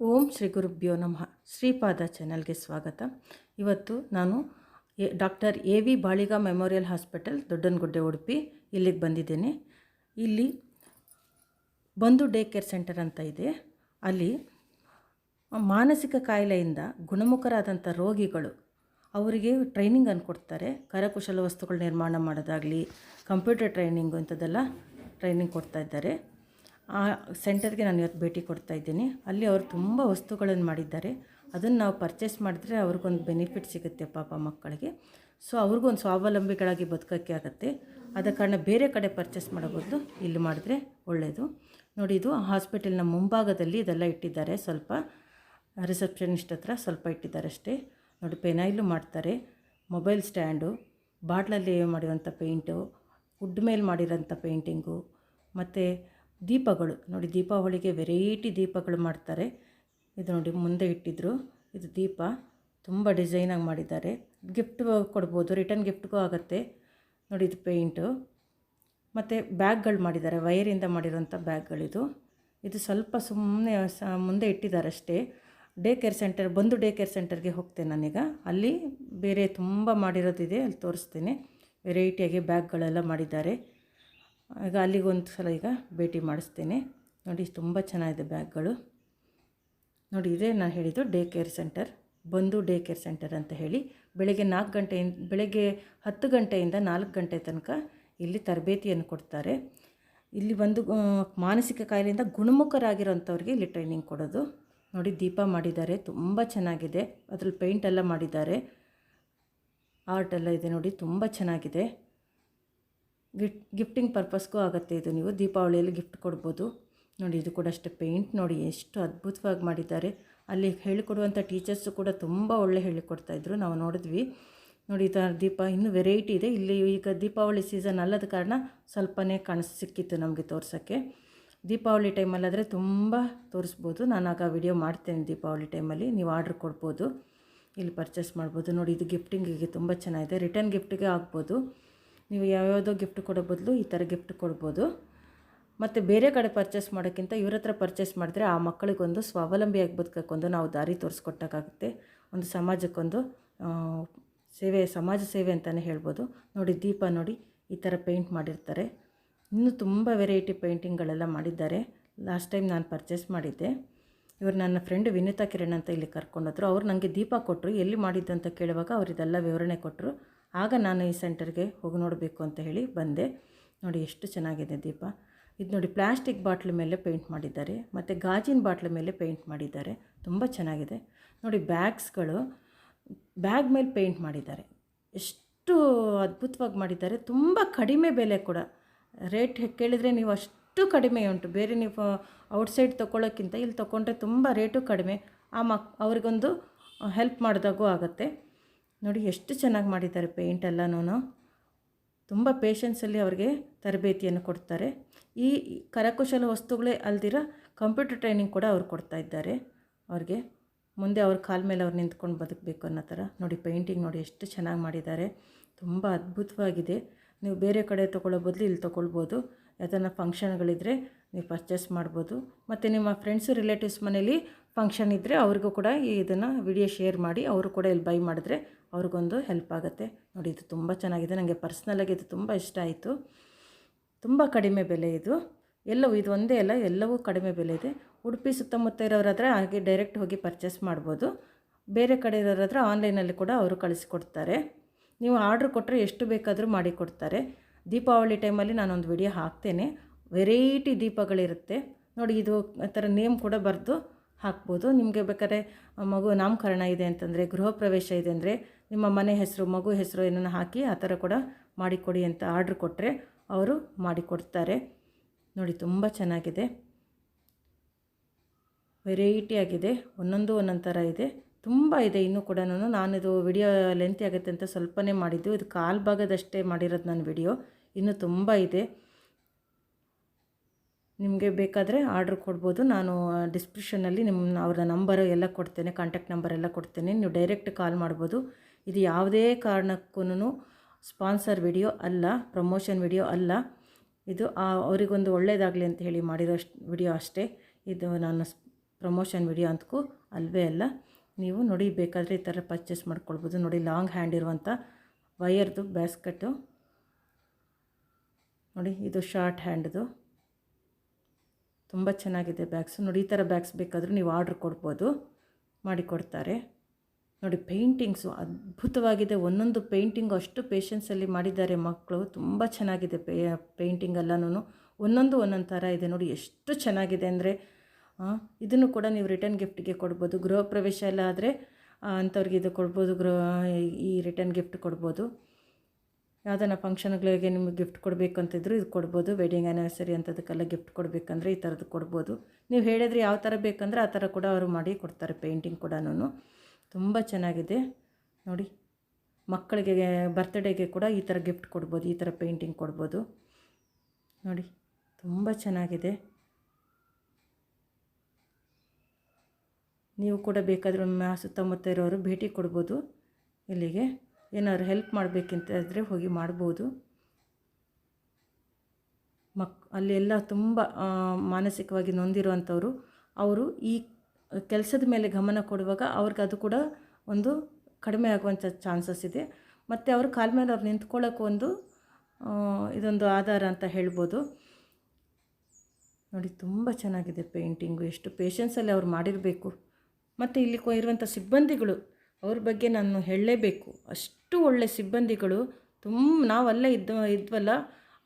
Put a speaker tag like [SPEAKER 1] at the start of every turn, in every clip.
[SPEAKER 1] ಓಂ ಶ್ರೀ ಗುರುಭ್ಯೋ ನಮಃ. ಶ್ರೀಪಾದ ಚಾನಲ್ಗೆ ಸ್ವಾಗತ. ಇವತ್ತು ನಾನು doctor A V Baliga memorial hospital, Doddanagudde, Udupi ಇಲ್ಲಿಗೆ ಬಂದಿದ್ದೇನೆ. ಇಲ್ಲಿ ಬಂದು ಡೇ ಕೇರ್ ಸೆಂಟರ್ ಅಂತ ಇದೆ. ಅಲ್ಲಿ ಮಾನಸಿಕ ಕಾಯಿಲೆಯಿಂದ ಗುಣಮುಖರಾದಂಥ ರೋಗಿಗಳು ಅವರಿಗೆ ಟ್ರೈನಿಂಗನ್ನು ಕೊಡ್ತಾರೆ. ಕರಕುಶಲ ವಸ್ತುಗಳ ನಿರ್ಮಾಣ ಮಾಡೋದಾಗಲಿ, ಕಂಪ್ಯೂಟರ್ ಟ್ರೈನಿಂಗು ಇಂಥದ್ದೆಲ್ಲ ಟ್ರೈನಿಂಗ್ ಕೊಡ್ತಾ ಇದ್ದಾರೆ. ಆ ಸೆಂಟರ್ಗೆ ನಾನು ಇವತ್ತು ಭೇಟಿ ಕೊಡ್ತಾ ಇದ್ದೀನಿ. ಅಲ್ಲಿ ಅವರು ತುಂಬ ವಸ್ತುಗಳನ್ನು ಮಾಡಿದ್ದಾರೆ. ಅದನ್ನು ನಾವು ಪರ್ಚೇಸ್ ಮಾಡಿದ್ರೆ ಅವ್ರಿಗೊಂದು ಬೆನಿಫಿಟ್ ಸಿಗುತ್ತೆ ಪಾಪ ಮಕ್ಕಳಿಗೆ. ಸೊ ಅವ್ರಿಗೊಂದು ಸ್ವಾವಲಂಬಿಗಳಾಗಿ ಬದುಕೋಕ್ಕೆ ಆಗುತ್ತೆ. ಆದ ಕಾರಣ ಬೇರೆ ಕಡೆ ಪರ್ಚೇಸ್ ಮಾಡೋ ಬದಲು ಇಲ್ಲಿ ಮಾಡಿದ್ರೆ ಒಳ್ಳೆಯದು ನೋಡಿ, ಇದು ಹಾಸ್ಪಿಟಲ್ನ ಮುಂಭಾಗದಲ್ಲಿ ಇದೆಲ್ಲ ಇಟ್ಟಿದ್ದಾರೆ. ಸ್ವಲ್ಪ ರಿಸೆಪ್ಷನಿಸ್ಟ್ ಹತ್ರ ಸ್ವಲ್ಪ ಇಟ್ಟಿದ್ದಾರೆ ಅಷ್ಟೇ. ನೋಡಿ, ಪೆನೈಲು ಮಾಡ್ತಾರೆ. ಮೊಬೈಲ್ ಸ್ಟ್ಯಾಂಡು, ಬಾಟ್ಲಲ್ಲಿ ಮಾಡಿರೋಂಥ ಪೇಂಟು ವುಡ್ ಮೇಲೆ ಮಾಡಿರೋಂಥ ಪೇಂಟಿಂಗು ಮತ್ತು ದೀಪಗಳು. ನೋಡಿ, ದೀಪಾವಳಿಗೆ ವೆರೈಟಿ ದೀಪಗಳು ಮಾಡ್ತಾರೆ. ಇದು ನೋಡಿ, ಮುಂದೆ ಇಟ್ಟಿದ್ರು. ಇದು ದೀಪ. ತುಂಬ ಡಿಸೈನಾಗಿ ಮಾಡಿದ್ದಾರೆ. ಗಿಫ್ಟ್ ಕೊಡ್ಬೋದು ರಿಟರ್ನ್ ಗಿಫ್ಟ್ಗೂ ಆಗುತ್ತೆ. ನೋಡಿ, ಇದು ಪೇಂಟು ಮತ್ತು ಬ್ಯಾಗ್ಗಳು ಮಾಡಿದ್ದಾರೆ. ವೈರಿಂದ ಮಾಡಿರೋಂಥ ಬ್ಯಾಗ್ಗಳಿದು ಇದು. ಸ್ವಲ್ಪ ಸುಮ್ಮನೆ ಮುಂದೆ ಇಟ್ಟಿದ್ದಾರೆ ಅಷ್ಟೇ. ಡೇ ಕೇರ್ ಸೆಂಟರ್ ಬಂದು ಡೇ ಕೇರ್ ಸೆಂಟರ್ಗೆ ಹೋಗ್ತೇನೆ ನಾನೀಗ. ಅಲ್ಲಿ ಬೇರೆ ತುಂಬ ಮಾಡಿರೋದಿದೆ, ಅಲ್ಲಿ ತೋರಿಸ್ತೇನೆ. ವೆರೈಟಿಯಾಗಿ ಬ್ಯಾಗ್ಗಳೆಲ್ಲ ಮಾಡಿದ್ದಾರೆ. ಈಗ ಅಲ್ಲಿಗೊಂದು ಸಲ ಈಗ ಭೇಟಿ ಮಾಡಿಸ್ತೇನೆ. ನೋಡಿ, ತುಂಬ ಚೆನ್ನಾಗಿದೆ ಬ್ಯಾಗ್ಗಳು. ನೋಡಿ, ಇದೇ ನಾನು ಹೇಳಿದ್ದು ಡೇ ಕೇರ್ ಸೆಂಟರ್. ಬಂದು ಡೇ ಕೇರ್ ಸೆಂಟರ್ ಅಂತ ಹೇಳಿ ಬೆಳಗ್ಗೆ ನಾಲ್ಕು ಗಂಟೆಯಿಂದ, ಬೆಳಗ್ಗೆ ಹತ್ತು ಗಂಟೆಯಿಂದ ನಾಲ್ಕು ಗಂಟೆ ತನಕ ಇಲ್ಲಿ ತರಬೇತಿಯನ್ನು ಕೊಡ್ತಾರೆ. ಇಲ್ಲಿ ಬಂದು ಮಾನಸಿಕ ಕಾಯಿಲೆಯಿಂದ ಗುಣಮುಖರಾಗಿರೋಂಥವ್ರಿಗೆ ಇಲ್ಲಿ ಟ್ರೈನಿಂಗ್ ಕೊಡೋದು. ನೋಡಿ, ದೀಪ ಮಾಡಿದ್ದಾರೆ, ತುಂಬ ಚೆನ್ನಾಗಿದೆ. ಅದ್ರಲ್ಲಿ ಪೇಂಟ್ ಎಲ್ಲ ಮಾಡಿದ್ದಾರೆ. ಆರ್ಟ್ ಎಲ್ಲ ಇದೆ ನೋಡಿ, ತುಂಬ ಚೆನ್ನಾಗಿದೆ. ಗಿಫ್ಟ್, ಗಿಫ್ಟಿಂಗ್ ಪರ್ಪಸ್ಗೂ ಆಗುತ್ತೆ ಇದು ನೀವು. ದೀಪಾವಳಿಯಲ್ಲಿ ಗಿಫ್ಟ್ ಕೊಡ್ಬೋದು. ನೋಡಿ, ಇದು ಕೂಡ ಅಷ್ಟೇ ಪೇಂಟ್. ನೋಡಿ, ಎಷ್ಟು ಅದ್ಭುತವಾಗಿ ಮಾಡಿದ್ದಾರೆ. ಅಲ್ಲಿ ಹೇಳಿಕೊಡುವಂಥ ಟೀಚರ್ಸು ಕೂಡ ತುಂಬ ಒಳ್ಳೆ ಹೇಳಿಕೊಡ್ತಾಯಿದ್ರು ನಾವು ನೋಡಿದ್ವಿ. ನೋಡಿ, ಈ ದೀಪ, ಇನ್ನೂ ವೆರೈಟಿ ಇದೆ. ಇಲ್ಲಿ ಈಗ ದೀಪಾವಳಿ ಸೀಸನ್ ಅಲ್ಲದ ಕಾರಣ ಸ್ವಲ್ಪನೇ ಕಾಣಿಸ್ ಸಿಕ್ಕಿತ್ತು ನಮಗೆ ತೋರ್ಸೋಕ್ಕೆ. ದೀಪಾವಳಿ ಟೈಮಲ್ಲಾದರೆ ತುಂಬ ತೋರಿಸ್ಬೋದು. ನಾನು ಆಗ ವಿಡಿಯೋ ಮಾಡ್ತೇನೆ ದೀಪಾವಳಿ ಟೈಮಲ್ಲಿ. ನೀವು ಆರ್ಡ್ರ್ ಕೊಡ್ಬೋದು. ಇಲ್ಲಿ ಪರ್ಚೇಸ್ ಮಾಡ್ಬೋದು. ನೋಡಿ, ಇದು ಗಿಫ್ಟಿಂಗಿಗೆ ತುಂಬ ಚೆನ್ನಾಗಿದೆ. ರಿಟರ್ನ್ ಗಿಫ್ಟಿಗೆ ಆಗ್ಬೋದು. ನೀವು ಯಾವ್ಯಾವುದೋ ಗಿಫ್ಟ್ ಕೊಡೋ ಬದಲು ಈ ಥರ ಗಿಫ್ಟ್ ಕೊಡ್ಬೋದು. ಮತ್ತು ಬೇರೆ ಕಡೆ ಪರ್ಚೇಸ್ ಮಾಡೋಕ್ಕಿಂತ ಇವ್ರ ಹತ್ರ ಪರ್ಚೇಸ್ ಮಾಡಿದ್ರೆ ಆ ಮಕ್ಕಳಿಗೊಂದು ಸ್ವಾವಲಂಬಿಯಾಗಿ ಬದುಕೋಕ್ಕೊಂದು ನಾವು ದಾರಿ ತೋರಿಸ್ಕೊಟ್ಟಕ್ಕಾಗುತ್ತೆ ಒಂದು ಸಮಾಜಕ್ಕೊಂದು ಸೇವೆ, ಸಮಾಜ ಸೇವೆ ಅಂತಲೇ ಹೇಳ್ಬೋದು. ನೋಡಿ, ದೀಪ ನೋಡಿ, ಈ ಥರ ಪೇಂಟ್ ಮಾಡಿರ್ತಾರೆ. ಇನ್ನೂ ತುಂಬ ವೆರೈಟಿ ಪೇಂಟಿಂಗ್ಗಳೆಲ್ಲ ಮಾಡಿದ್ದಾರೆ. ಲಾಸ್ಟ್ ಟೈಮ್ ನಾನು ಪರ್ಚೇಸ್ ಮಾಡಿದ್ದೆ. ಇವರು ನನ್ನ ಫ್ರೆಂಡ್ ವಿನೀತಾ ಕಿರಣ್ ಅಂತ ಇಲ್ಲಿ ಕರ್ಕೊಂಡೋದ್ರು. ಅವ್ರು ನನಗೆ ದೀಪ ಕೊಟ್ಟರು ಎಲ್ಲಿ ಮಾಡಿದ್ದು ಅಂತ ಕೇಳುವಾಗ ಅವರು ಇದೆಲ್ಲ ವಿವರಣೆ ಕೊಟ್ಟರು ಆಗ ನಾನು ಈ ಸೆಂಟರ್ಗೆ ಹೋಗಿ ನೋಡಬೇಕು ಅಂತ ಹೇಳಿ ಬಂದೆ. ನೋಡಿ ಎಷ್ಟು ಚೆನ್ನಾಗಿದೆ ದೀಪ. ಇದು ನೋಡಿ ಪ್ಲಾಸ್ಟಿಕ್ ಬಾಟ್ಲ್ ಮೇಲೆ ಪೇಂಟ್ ಮಾಡಿದ್ದಾರೆ, ಮತ್ತು ಗಾಜಿನ ಬಾಟ್ಲ್ ಮೇಲೆ ಪೇಂಟ್ ಮಾಡಿದ್ದಾರೆ. ತುಂಬ ಚೆನ್ನಾಗಿದೆ. ನೋಡಿ ಬ್ಯಾಗ್ಸ್ಗಳು, ಬ್ಯಾಗ್ ಮೇಲೆ ಪೇಂಟ್ ಮಾಡಿದ್ದಾರೆ. ಎಷ್ಟು ಅದ್ಭುತವಾಗಿ ಮಾಡಿದ್ದಾರೆ. ತುಂಬ ಕಡಿಮೆ ಬೆಲೆ ಕೂಡ. ರೇಟ್ ಕೇಳಿದರೆ ನೀವು ಅಷ್ಟು ಕಡಿಮೆ ಉಂಟು. ಬೇರೆ ನೀವು ಔಟ್ಸೈಡ್ ತೊಗೊಳ್ಳೋಕ್ಕಿಂತ ಇಲ್ಲಿ ತೊಗೊಂಡ್ರೆ ತುಂಬ ರೇಟು ಕಡಿಮೆ. ಆ ಮಕ್, ಅವ್ರಿಗೊಂದು ಹೆಲ್ಪ್ ಮಾಡಿದಾಗೂ ಆಗುತ್ತೆ. ನೋಡಿ ಎಷ್ಟು ಚೆನ್ನಾಗಿ ಮಾಡಿದ್ದಾರೆ ಪೇಂಟ್ ಎಲ್ಲನೂ ತುಂಬ ಪೇಷನ್ಸಲ್ಲಿ ಅವ್ರಿಗೆ ತರಬೇತಿಯನ್ನು ಕೊಡ್ತಾರೆ. ಈ ಕರಕುಶಲ ವಸ್ತುಗಳೇ ಅಲ್ದಿರ ಕಂಪ್ಯೂಟರ್ ಟ್ರೈನಿಂಗ್ ಕೂಡ ಅವ್ರು ಕೊಡ್ತಾ ಇದ್ದಾರೆ. ಅವ್ರಿಗೆ ಮುಂದೆ ಅವ್ರ ಕಾಲ ಮೇಲೆ ಅವ್ರು ನಿಂತ್ಕೊಂಡು ಬದುಕಬೇಕು ಅನ್ನೋ ಥರ. ನೋಡಿ ಪೇಂಟಿಂಗ್ ನೋಡಿ ಎಷ್ಟು ಚೆನ್ನಾಗಿ ಮಾಡಿದ್ದಾರೆ. ತುಂಬ ಅದ್ಭುತವಾಗಿದೆ. ನೀವು ಬೇರೆ ಕಡೆ ತೊಗೊಳ್ಳೋ ಬದಲು ಇಲ್ಲಿ ತೊಗೊಳ್ಬೋದು. ಯಾವ್ದಾರ ಫಂಕ್ಷನ್ಗಳಿದ್ರೆ ನೀವು ಪರ್ಚೇಸ್ ಮಾಡ್ಬೋದು. ಮತ್ತು ನಿಮ್ಮ ಫ್ರೆಂಡ್ಸು ರಿಲೇಟಿವ್ಸ್ ಮನೇಲಿ ಫಂಕ್ಷನ್ ಇದ್ದರೆ ಅವ್ರಿಗೂ ಕೂಡ ಇದನ್ನು ವಿಡಿಯೋ ಶೇರ್ ಮಾಡಿ ಅವರು ಕೂಡ ಇಲ್ಲಿ ಬೈ ಮಾಡಿದ್ರೆ ಅವ್ರಿಗೊಂದು ಹೆಲ್ಪ್ ಆಗುತ್ತೆ. ನೋಡಿ, ಇದು ತುಂಬ ಚೆನ್ನಾಗಿದೆ. ನನಗೆ ಪರ್ಸ್ನಲಾಗಿ ಇದು ತುಂಬ ಇಷ್ಟ ಆಯಿತು. ತುಂಬ ಕಡಿಮೆ ಬೆಲೆ ಇದು. ಎಲ್ಲವೂ, ಇದು ಒಂದೇ ಅಲ್ಲ, ಎಲ್ಲವೂ ಕಡಿಮೆ ಬೆಲೆ ಇದೆ. ಉಡುಪಿ ಸುತ್ತಮುತ್ತ ಇರೋರಾದ್ರೆ ಹಾಗೆ ಡೈರೆಕ್ಟ್ ಹೋಗಿ ಪರ್ಚೇಸ್ ಮಾಡ್ಬೋದು. ಬೇರೆ ಕಡೆ ಇರೋರಾದ್ರೆ ಆನ್ಲೈನಲ್ಲಿ ಕೂಡ ಅವರು ಕಳಿಸಿಕೊಡ್ತಾರೆ. ನೀವು ಆರ್ಡ್ರ್ ಕೊಟ್ಟರೆ ಎಷ್ಟು ಬೇಕಾದರೂ ಮಾಡಿ ಕೊಡ್ತಾರೆ. ದೀಪಾವಳಿ ಟೈಮಲ್ಲಿ ನಾನೊಂದು ವಿಡಿಯೋ ಹಾಕ್ತೇನೆ. ವೆರೈಟಿ ದೀಪಗಳಿರುತ್ತೆ. ನೋಡಿ, ಇದು ಆ ಥರ ನೇಮ್ ಕೂಡ ಬರೆದು ಹಾಕ್ಬೋದು. ನಿಮಗೆ ಬೇಕಾದ್ರೆ ಮಗು ನಾಮಕರಣ ಇದೆ ಅಂತಂದರೆ, ಗೃಹ ಪ್ರವೇಶ ಇದೆ ಅಂದರೆ, ನಿಮ್ಮ ಮನೆ ಹೆಸರು, ಮಗು ಹೆಸರು ಏನನ್ನು ಹಾಕಿ ಆ ಥರ ಕೂಡ ಮಾಡಿಕೊಡಿ ಅಂತ ಆರ್ಡ್ರ್ ಕೊಟ್ಟರೆ ಅವರು ಮಾಡಿಕೊಡ್ತಾರೆ. ನೋಡಿ, ತುಂಬ ಚೆನ್ನಾಗಿದೆ. ವೆರೈಟಿಯಾಗಿದೆ ಒಂದೊಂದು ಒಂದೊಂದು ಥರ ಇದೆ. ತುಂಬ ಇದೆ. ಇನ್ನೂ ಕೂಡ ನಾನಿದು ವಿಡಿಯೋ ಲೆಂತಿ ಆಗುತ್ತೆ ಅಂತ ಸ್ವಲ್ಪನೇ ಮಾಡಿದ್ದು. ಇದು ಕಾಲು ಭಾಗದಷ್ಟೇ ಮಾಡಿರೋದು ನಾನು ವಿಡಿಯೋ ಇನ್ನೂ ತುಂಬ ಇದೆ. ನಿಮಗೆ ಬೇಕಾದರೆ ಆರ್ಡ್ರ್ ಕೊಡ್ಬೋದು. ನಾನು ಡಿಸ್ಕ್ರಿಪ್ಷನಲ್ಲಿ ನಿಮ್ಮ ಅವರ ನಂಬರು ಎಲ್ಲ ಕೊಡ್ತೇನೆ ಕಾಂಟ್ಯಾಕ್ಟ್ ನಂಬರ್ ಎಲ್ಲ ಕೊಡ್ತೇನೆ. ನೀವು ಡೈರೆಕ್ಟ್ ಕಾಲ್ ಮಾಡ್ಬೋದು. ಇದು ಯಾವುದೇ ಕಾರಣಕ್ಕೂ ಸ್ಪಾನ್ಸರ್ ವಿಡಿಯೋ ಅಲ್ಲ ಪ್ರಮೋಷನ್ ವಿಡಿಯೋ ಅಲ್ಲ. ಇದು ಅವರಿಗೊಂದು ಒಳ್ಳೆಯದಾಗಲಿ ಅಂತ ಹೇಳಿ ಮಾಡಿರೋ ವಿಡಿಯೋ ಅಷ್ಟೇ. ಇದು ನಾನು ಪ್ರಮೋಷನ್ ವಿಡಿಯೋ ಅಂತಕ್ಕೂ ಅಲ್ವೇ ಅಲ್ಲ. ನೀವು ನೋಡಿ, ಬೇಕಾದರೆ ಈ ಥರ ಪರ್ಚೇಸ್ ಮಾಡ್ಕೊಳ್ಬೋದು. ನೋಡಿ ಲಾಂಗ್ ಹ್ಯಾಂಡ್ ಇರುವಂಥ ವಯರ್ದು ಬ್ಯಾಸ್ಕೆಟು ನೋಡಿ, ಇದು ಶಾರ್ಟ್ ಹ್ಯಾಂಡ್ದು ತುಂಬ ಚೆನ್ನಾಗಿದೆ ಬ್ಯಾಗ್ಸು. ನೋಡಿ, ಈ ಥರ ಬ್ಯಾಗ್ಸ್ ಬೇಕಾದರೂ ನೀವು ಆರ್ಡ್ರ್ ಕೊಡ್ಬೋದು. ಮಾಡಿಕೊಡ್ತಾರೆ. ನೋಡಿ, ಪೇಂಟಿಂಗ್ಸು ಅದ್ಭುತವಾಗಿದೆ. ಒಂದೊಂದು ಪೇಂಟಿಂಗ್ ಅಷ್ಟು ಪೇಷನ್ಸಲ್ಲಿ ಮಾಡಿದ್ದಾರೆ ಮಕ್ಕಳು. ತುಂಬ ಚೆನ್ನಾಗಿದೆ ಪೇ ಪೇಂಟಿಂಗ್ ಎಲ್ಲನೂ ಒಂದೊಂದು ಒಂದೊಂದು ಥರ ಇದೆ. ನೋಡಿ, ಎಷ್ಟು ಚೆನ್ನಾಗಿದೆ ಅಂದರೆ ಇದನ್ನು ಕೂಡ ನೀವು ರಿಟರ್ನ್ ಗಿಫ್ಟಿಗೆ ಕೊಡ್ಬೋದು. ಗೃಹ ಪ್ರವೇಶ ಎಲ್ಲ ಆದರೆ ಅಂಥವ್ರಿಗೆ ಇದು ಕೊಡ್ಬೋದು. ಗೃಹ ಈ ರಿಟರ್ನ್ ಗಿಫ್ಟ್ ಕೊಡ್ಬೋದು. ಯಾವುದನ್ನ ಫಂಕ್ಷನ್ಗಳಿಗೆ ನಿಮಗೆ ಗಿಫ್ಟ್ ಕೊಡಬೇಕು ಅಂತಿದ್ರು ಇದು ಕೊಡ್ಬೋದು. ವೆಡ್ಡಿಂಗ್ ಆ್ಯನಿವರ್ಸರಿ ಅಂಥದಕ್ಕೆಲ್ಲ ಗಿಫ್ಟ್ ಕೊಡಬೇಕಂದ್ರೆ ಈ ಥರದ್ದು ಕೊಡ್ಬೋದು. ನೀವು ಹೇಳಿದ್ರೆ ಯಾವ ಥರ ಬೇಕಂದ್ರೆ ಆ ಥರ ಕೂಡ ಅವರು ಮಾಡಿ ಕೊಡ್ತಾರೆ ಪೇಂಟಿಂಗ್ ಕೂಡ ತುಂಬ ಚೆನ್ನಾಗಿದೆ. ನೋಡಿ, ಮಕ್ಕಳಿಗೆ ಬರ್ತ್ಡೇಗೆ ಕೂಡ ಈ ಥರ ಗಿಫ್ಟ್ ಕೊಡ್ಬೋದು, ಈ ಥರ ಪೇಂಟಿಂಗ್ ಕೊಡ್ಬೋದು. ನೋಡಿ, ತುಂಬ ಚೆನ್ನಾಗಿದೆ. ನೀವು ಕೂಡ ಬೇಕಾದರೆ ಸುತ್ತಮುತ್ತ ಇರೋರು ಭೇಟಿ ಕೊಡ್ಬೋದು ಇಲ್ಲಿಗೆ. ಏನಾದ್ರು ಹೆಲ್ಪ್ ಮಾಡಬೇಕಂತ ಇದ್ದರೆ ಹೋಗಿ ಮಾಡ್ಬೋದು. ಮಕ್, ಅಲ್ಲಿ ಎಲ್ಲ ತುಂಬ ಮಾನಸಿಕವಾಗಿ ನೊಂದಿರುವಂಥವ್ರು. ಅವರು ಈ ಕೆಲಸದ ಮೇಲೆ ಗಮನ ಕೊಡುವಾಗ ಅವ್ರಿಗೆ ಅದು ಕೂಡ ಒಂದು ಕಡಿಮೆ ಆಗುವಂಥ ಚಾನ್ಸಸ್ ಇದೆ. ಮತ್ತು ಅವರು ಕಾಲ ಮೇಲೆ ಅವ್ರು ನಿಂತ್ಕೊಳ್ಳೋಕೆ ಒಂದು ಇದೊಂದು ಆಧಾರ ಅಂತ ಹೇಳ್ಬೋದು. ನೋಡಿ, ತುಂಬ ಚೆನ್ನಾಗಿದೆ ಪೇಂಟಿಂಗು ಎಷ್ಟು ಪೇಷನ್ಸಲ್ಲಿ ಅವ್ರು ಮಾಡಿರಬೇಕು. ಮತ್ತು ಇಲ್ಲಿ ಇರುವಂಥ ಸಿಬ್ಬಂದಿಗಳು ಅವ್ರ ಬಗ್ಗೆ ನಾನು ಹೇಳಲೇಬೇಕು. ಅಷ್ಟು ಒಳ್ಳೆ ಸಿಬ್ಬಂದಿಗಳು. ತುಂಬ ನಾವಲ್ಲೇ ಇದ್ದ, ಇದ್ವಲ್ಲ,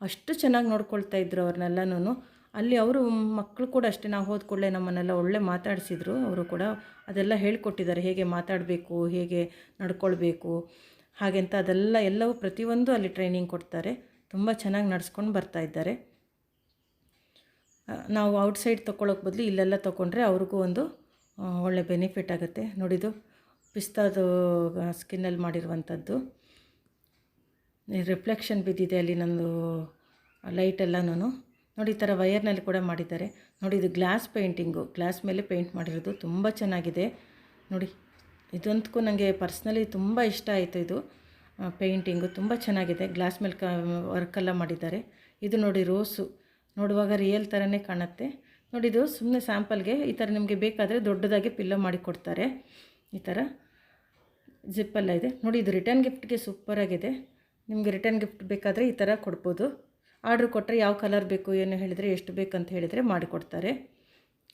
[SPEAKER 1] ಅಷ್ಟು ಚೆನ್ನಾಗಿ ನೋಡ್ಕೊಳ್ತಾ ಇದ್ರು ಅವ್ರನ್ನೆಲ್ಲನೂ ಅಲ್ಲಿ ಅವರು ಮಕ್ಕಳು ಕೂಡ ಅಷ್ಟೇ, ನಾವು ಹೋದ ಕೂಡಲೇ ನಮ್ಮನ್ನೆಲ್ಲ ಒಳ್ಳೆ ಮಾತಾಡಿಸಿದ್ರು. ಅವರು ಕೂಡ ಅದೆಲ್ಲ ಹೇಳಿಕೊಟ್ಟಿದ್ದಾರೆ. ಹೇಗೆ ಮಾತಾಡಬೇಕು, ಹೇಗೆ ನಡ್ಕೊಳ್ಬೇಕು ಹಾಗೆಂತ ಅದೆಲ್ಲ ಎಲ್ಲವೂ ಪ್ರತಿಯೊಂದು ಅಲ್ಲಿ ಟ್ರೈನಿಂಗ್ ಕೊಡ್ತಾರೆ. ತುಂಬ ಚೆನ್ನಾಗಿ ನಡೆಸ್ಕೊಂಡು ಬರ್ತಾ ಇದ್ದಾರೆ. ನಾವು ಔಟ್ಸೈಡ್ ತೊಗೊಳೋಕೆ ಬದಲು ಇಲ್ಲೆಲ್ಲ ತೊಗೊಂಡ್ರೆ ಅವ್ರಿಗೂ ಒಂದು ಒಳ್ಳೆ ಬೆನಿಫಿಟ್ ಆಗುತ್ತೆ. ನೋಡಿದು ಪಿಸ್ತಾದು ಸ್ಕಿನ್ನಲ್ಲಿ ಮಾಡಿರುವಂಥದ್ದು. ರಿಫ್ಲೆಕ್ಷನ್ ಬಿದ್ದಿದೆ ಅಲ್ಲಿ ನಂದು ಲೈಟೆಲ್ಲನೂ ನೋಡಿ, ಈ ಥರ ವಯರ್ನಲ್ಲಿ ಕೂಡ ಮಾಡಿದ್ದಾರೆ. ನೋಡಿ, ಇದು ಗ್ಲಾಸ್ ಪೇಂಟಿಂಗು ಗ್ಲಾಸ್ ಮೇಲೆ ಪೇಂಟ್ ಮಾಡಿರೋದು. ತುಂಬ ಚೆನ್ನಾಗಿದೆ. ನೋಡಿ, ಇದಂತಕ್ಕೂ ನನಗೆ ಪರ್ಸ್ನಲಿ ತುಂಬ ಇಷ್ಟ ಆಯಿತು ಇದು ಪೇಂಟಿಂಗು ತುಂಬ ಚೆನ್ನಾಗಿದೆ. ಗ್ಲಾಸ್ ಮೇಲೆ ಕ ವರ್ಕೆಲ್ಲ ಮಾಡಿದ್ದಾರೆ. ಇದು ನೋಡಿ ರೋಸು ನೋಡುವಾಗ ರಿಯಲ್ ಥರನೇ ಕಾಣುತ್ತೆ. ನೋಡಿದು ಸುಮ್ಮನೆ ಸ್ಯಾಂಪಲ್ಗೆ ಈ ಥರ ನಿಮಗೆ ಬೇಕಾದರೆ ದೊಡ್ಡದಾಗಿ ಪಿಲ್ಲೋ ಮಾಡಿ ಕೊಡ್ತಾರೆ ಈ ಥರ ಜಿಪ್ಪೆಲ್ಲ ಇದೆ. ನೋಡಿ, ಇದು ರಿಟರ್ನ್ ಗಿಫ್ಟ್ಗೆ ಸೂಪರಾಗಿದೆ ನಿಮಗೆ ರಿಟರ್ನ್ ಗಿಫ್ಟ್ ಬೇಕಾದರೆ ಈ ಥರ ಕೊಡ್ಬೋದು. ಆರ್ಡ್ರ್ ಕೊಟ್ಟರೆ ಯಾವ ಕಲರ್ ಬೇಕು, ಏನು ಹೇಳಿದರೆ ಎಷ್ಟು ಬೇಕಂತ ಹೇಳಿದರೆ ಮಾಡಿಕೊಡ್ತಾರೆ.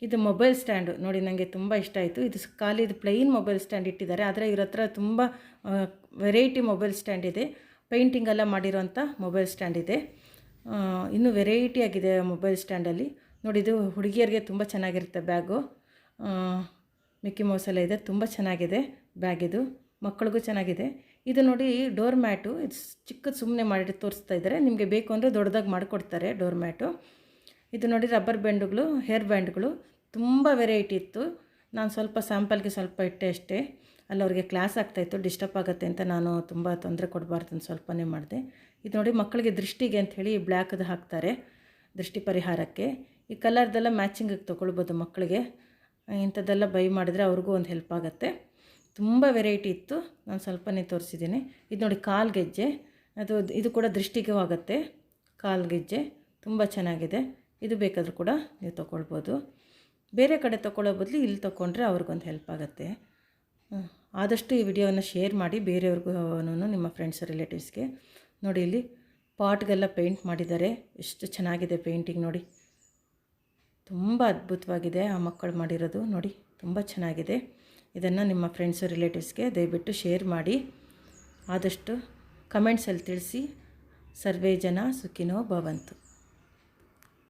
[SPEAKER 1] ಇದು ಮೊಬೈಲ್ ಸ್ಟ್ಯಾಂಡು ನೋಡಿ ನನಗೆ ತುಂಬ ಇಷ್ಟ ಆಯಿತು. ಇದು ಖಾಲಿ, ಇದು ಪ್ಲೈನ್ ಮೊಬೈಲ್ ಸ್ಟ್ಯಾಂಡ್ ಇಟ್ಟಿದ್ದಾರೆ. ಆದರೆ ಇವ್ರ ಹತ್ರ ತುಂಬ ವೆರೈಟಿ ಮೊಬೈಲ್ ಸ್ಟ್ಯಾಂಡ್ ಇದೆ. ಪೇಂಟಿಂಗ್ ಎಲ್ಲ ಮಾಡಿರೋಂಥ ಮೊಬೈಲ್ ಸ್ಟ್ಯಾಂಡ್ ಇದೆ. ಇನ್ನೂ ವೆರೈಟಿ ಆಗಿದೆ ಮೊಬೈಲ್ ಸ್ಟ್ಯಾಂಡಲ್ಲಿ ನೋಡಿ, ಇದು ಹುಡುಗಿಯರಿಗೆ ತುಂಬ ಚೆನ್ನಾಗಿರುತ್ತೆ ಬ್ಯಾಗು ಮಿಕ್ಕಿ ಮೌಸೆಲ್ಲ ಇದೆ. ತುಂಬ ಚೆನ್ನಾಗಿದೆ ಬ್ಯಾಗ್ ಇದು. ಮಕ್ಕಳಿಗೂ ಚೆನ್ನಾಗಿದೆ. ಇದು ನೋಡಿ ಡೋರ್ ಮ್ಯಾಟು ಇದು ಚಿಕ್ಕದು ಸುಮ್ಮನೆ ಮಾಡಿ ತೋರಿಸ್ತಾ ಇದ್ದಾರೆ ನಿಮಗೆ ಬೇಕು ಅಂದರೆ ದೊಡ್ಡದಾಗಿ ಮಾಡಿಕೊಡ್ತಾರೆ ಡೋರ್ ಮ್ಯಾಟು ಇದು ನೋಡಿ ರಬ್ಬರ್ ಬ್ಯಾಂಡುಗಳು ಹೇರ್ ಬ್ಯಾಂಡ್ಗಳು ತುಂಬ ವೆರೈಟಿ ಇತ್ತು. ನಾನು ಸ್ವಲ್ಪ ಸ್ಯಾಂಪಲ್ಗೆ ಸ್ವಲ್ಪ ಇಟ್ಟೆ ಅಷ್ಟೇ. ಅಲ್ಲಿ, ಅವ್ರಿಗೆ ಕ್ಲಾಸ್ ಆಗ್ತಾಯಿತ್ತು ಡಿಸ್ಟರ್ಬ್ ಆಗುತ್ತೆ ಅಂತ ನಾನು ತುಂಬ ತೊಂದರೆ ಕೊಡಬಾರ್ದು ಸ್ವಲ್ಪನೇ ಮಾಡಿದೆ. ಇದು ನೋಡಿ ಮಕ್ಕಳಿಗೆ ದೃಷ್ಟಿಗೆ ಅಂಥೇಳಿ ಬ್ಲ್ಯಾಕ್ದು ಹಾಕ್ತಾರೆ ದೃಷ್ಟಿ ಪರಿಹಾರಕ್ಕೆ. ಈ ಕಲರ್ದೆಲ್ಲ ಮ್ಯಾಚಿಂಗಿಗೆ ತೊಗೊಳ್ಬೋದು ಮಕ್ಕಳಿಗೆ. ಇಂಥದ್ದೆಲ್ಲ ಬೈ ಮಾಡಿದ್ರೆ ಅವ್ರಿಗೂ ಒಂದು ಹೆಲ್ಪ್ ಆಗುತ್ತೆ. ತುಂಬ ವೆರೈಟಿ ಇತ್ತು. ನಾನು ಸ್ವಲ್ಪನೇ ತೋರಿಸಿದ್ದೀನಿ. ಇದು ನೋಡಿ ಕಾಲು ಗೆಜ್ಜೆ. ಅದು ಇದು ಕೂಡ ದೃಷ್ಟಿಗೂ ಆಗುತ್ತೆ. ಕಾಲು ಗೆಜ್ಜೆ. ತುಂಬ ಚೆನ್ನಾಗಿದೆ. ಇದು ಬೇಕಾದರೂ ಕೂಡ ನೀವು ತೊಗೊಳ್ಬೋದು. ಬೇರೆ ಕಡೆ ತೊಗೊಳ್ಳೋ ಬದಲು ಇಲ್ಲಿ ತೊಗೊಂಡ್ರೆ ಅವ್ರಿಗೊಂದು ಹೆಲ್ಪ್ ಆಗುತ್ತೆ. ಆದಷ್ಟು ಈ ವಿಡಿಯೋವನ್ನು ಶೇರ್ ಮಾಡಿ ಬೇರೆಯವ್ರಿಗೂ ನಿಮ್ಮ ಫ್ರೆಂಡ್ಸ್ ರಿಲೇಟಿವ್ಸ್ಗೆ ನೋಡಿ ಇಲ್ಲಿ ಪಾಟ್ಗೆಲ್ಲ ಪೇಂಟ್ ಮಾಡಿದ್ದಾರೆ. ಎಷ್ಟು ಚೆನ್ನಾಗಿದೆ ಪೇಂಟಿಂಗ್ ನೋಡಿ. ತುಂಬ ಅದ್ಭುತವಾಗಿದೆ ಆ ಮಕ್ಕಳು ಮಾಡಿರೋದು. ನೋಡಿ, ತುಂಬ ಚೆನ್ನಾಗಿದೆ. ಇದನ್ನು ನಿಮ್ಮ ಫ್ರೆಂಡ್ಸು ರಿಲೇಟಿವ್ಸ್ಗೆ ದಯವಿಟ್ಟು ಶೇರ್ ಮಾಡಿ. ಆದಷ್ಟು ಕಮೆಂಟ್ಸಲ್ಲಿ ತಿಳಿಸಿ. ಸರ್ವೇ ಜನ ಸುಖಿನೋ ಭವಂತು.